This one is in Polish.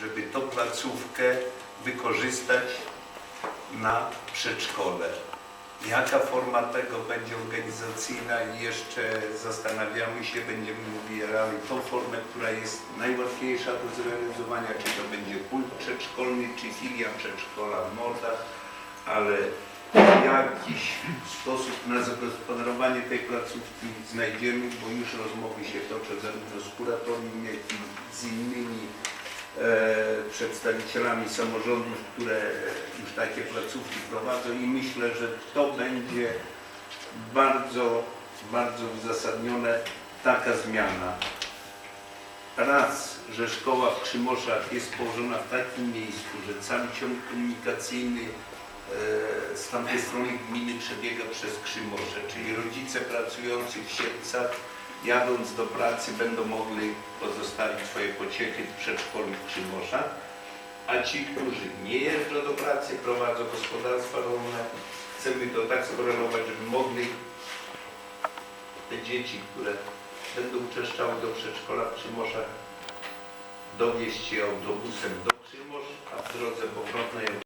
żeby tą placówkę wykorzystać na przedszkole. Jaka forma tego będzie organizacyjna i jeszcze zastanawiamy się, będziemy wybierali tą formę, która jest najłatwiejsza do zrealizowania, czy to będzie kult przedszkolny, czy filia przedszkola w Mordach, ale jakiś sposób na zagospodarowanie tej placówki znajdziemy, bo już rozmowy się toczą zarówno z kuratorium, jak i z innymi przedstawicielami samorządów, które już takie placówki prowadzą i myślę, że to będzie bardzo, bardzo uzasadnione taka zmiana. Raz, że szkoła w Krzymoszach jest położona w takim miejscu, że cały ciąg komunikacyjny e, z tamtej strony gminy przebiega przez Krzymosze, czyli rodzice pracujący w Sierpcach jadąc do pracy będą mogli pozostawić swoje pociechy w przedszkolu w Krzymoszach, a ci, którzy nie jeżdżą do pracy, prowadzą gospodarstwa rolne, chcemy to tak skorelować, żeby mogli te dzieci, które będą uczęszczały do przedszkola w Krzymoszach, dowieźć je autobusem do Krzymosz, a w drodze powrotnej